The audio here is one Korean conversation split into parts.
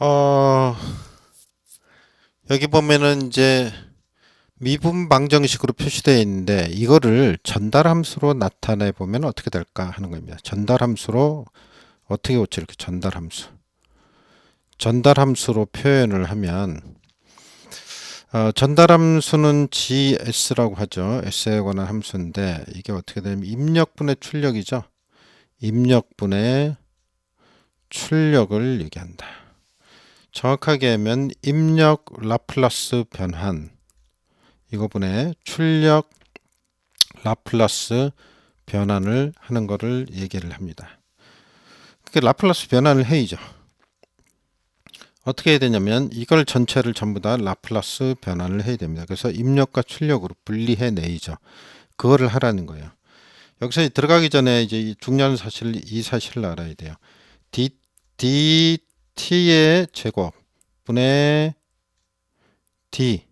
어, 여기 보면은 이제 미분 방정식으로 표시되어 있는데 이거를 전달 함수로 나타내 보면 어떻게 될까 하는 겁니다. 전달 함수로 어떻게 오지 이렇게 전달 함수. 전달 함수로 표현을 하면 어, 전달 함수는 GS라고 하죠. S에 관한 함수인데 이게 어떻게 되냐면 입력분의 출력이죠. 입력분의 출력을 얘기한다. 정확하게 하면 입력 라플라스 변환 이거분의 출력 라플라스 변환을 하는 것을 얘기를 합니다. 그게 라플라스 변환을 해이죠. 어떻게 해야 되냐면 이걸 전체를 전부 다 라플라스 변환을 해야 됩니다. 그래서 입력과 출력으로 분리해 내이죠. 그거를 하라는 거예요. 여기서 들어가기 전에 이제 이 중요한 사실 이 사실을 알아야 돼요. D, dt의 제곱 분의 d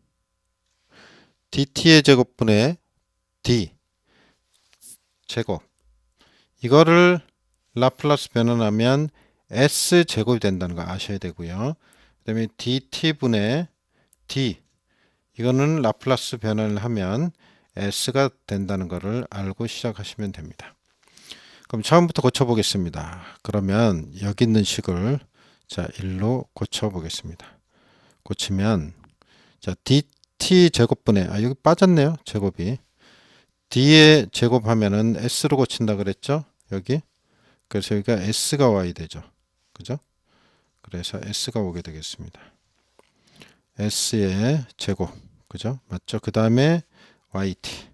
dt의 제곱분의 d 제곱 이거를 라플라스 변환하면 s 제곱이 된다는 거 아셔야 되고요. 그 다음에 dt분의 d 이거는 라플라스 변환을 하면 s가 된다는 것을 알고 시작하시면 됩니다. 그럼 처음부터 고쳐보겠습니다. 그러면 여기 있는 식을 자 1로 고쳐보겠습니다. 고치면 자 dt 제곱분의 아 여기 빠졌네요 제곱이. D의 제곱하면은 s로 고친다 그랬죠? 여기? 그래서 여기가 s가 y 되죠. 그죠? 그래서 s가 오게 되겠습니다. S의 제곱. 그죠? 맞죠? 그 다음에 yt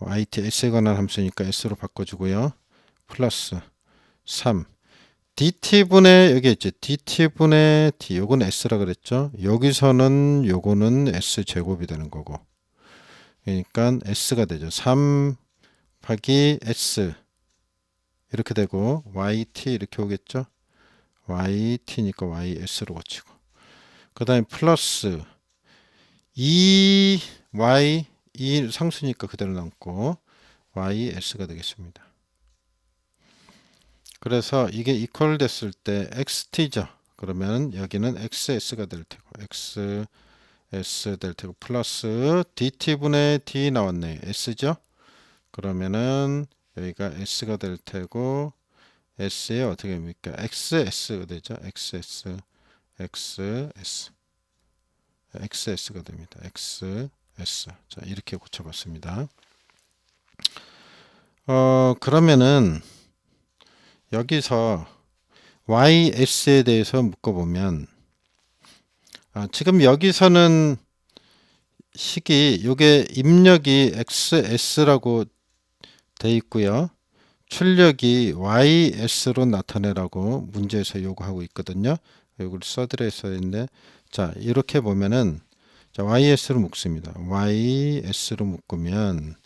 yt s에 관한 함수니까 s로 바꿔 주고요. 플러스 3 dt분의 여기 있죠 dt분의 d 요건 s라 그랬죠? 여기서는 요거는 s 제곱이 되는 거고. 그러니까 s가 되죠. 3 하기 s. 이렇게 되고 yt 이렇게 오겠죠? yt니까 ys로 고치고. 그 다음에 플러스 2y 이 상수니까 그대로 남고 ys가 되겠습니다 그래서 이게 이퀄 됐을 때 xt죠. 그러면 여기는 xs가 될 테고 xs 될 테고 플러스 dt분의 d 나왔네. s죠. 그러면은 여기가 s가 될 테고 s에 어떻게 됩니까? xs가 되죠. xs xs xs가 됩니다. xs 자 이렇게 고쳐봤습니다. 어 그러면은 여기서 YS에 대해서 묶어보면 아, 지금 여기서는 식이 요게 입력이 XS라고 돼 있고요. 출력이 YS로 나타내라고 문제에서 요구하고 있거든요. 요걸 써드려 야 있는데 자 이렇게 보면은 자 YS로 묶습니다. YS로 묶으면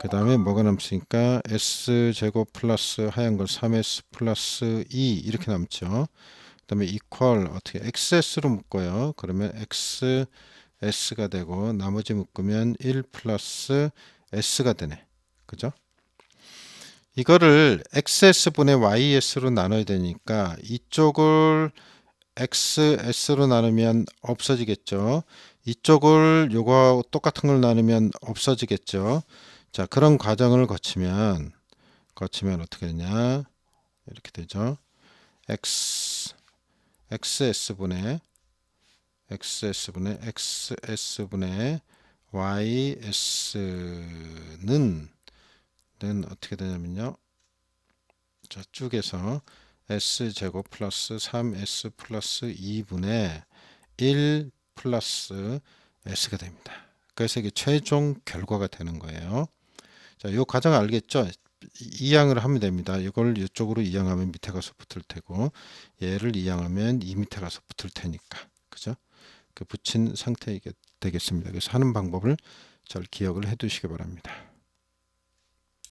그 다음에 뭐가 남습니까? s제곱 플러스 하얀 걸 3s 플러스 2 이렇게 남죠. 그 다음에 equal 어떻게 xs로 묶어요. 그러면 xs가 되고 나머지 묶으면 1 플러스 s가 되네. 그죠? 이거를 xs분의 ys로 나눠야 되니까 이쪽을 xs로 나누면 없어지겠죠. 이쪽을 요거 똑같은 걸 나누면 없어지겠죠. 자, 그런 과정을 거치면 거치면 어떻게 되냐? 이렇게 되죠. x xs분의 xs분의 xs분의 ys는 는 어떻게 되냐면요. 자, 쭉에서 s제곱 플러스 3s 플러스 2분의 1 플러스 s가 됩니다. 그래서 이게 최종 결과가 되는 거예요. 자, 이 과정 알겠죠? 이항을 하면 됩니다. 이걸 이쪽으로 이항하면 밑에 가서 붙을 테고 얘를 이항하면 이 밑에 가서 붙을 테니까 그죠? 그 붙인 상태 되겠습니다. 그래서 하는 방법을 잘 기억을 해 두시기 바랍니다.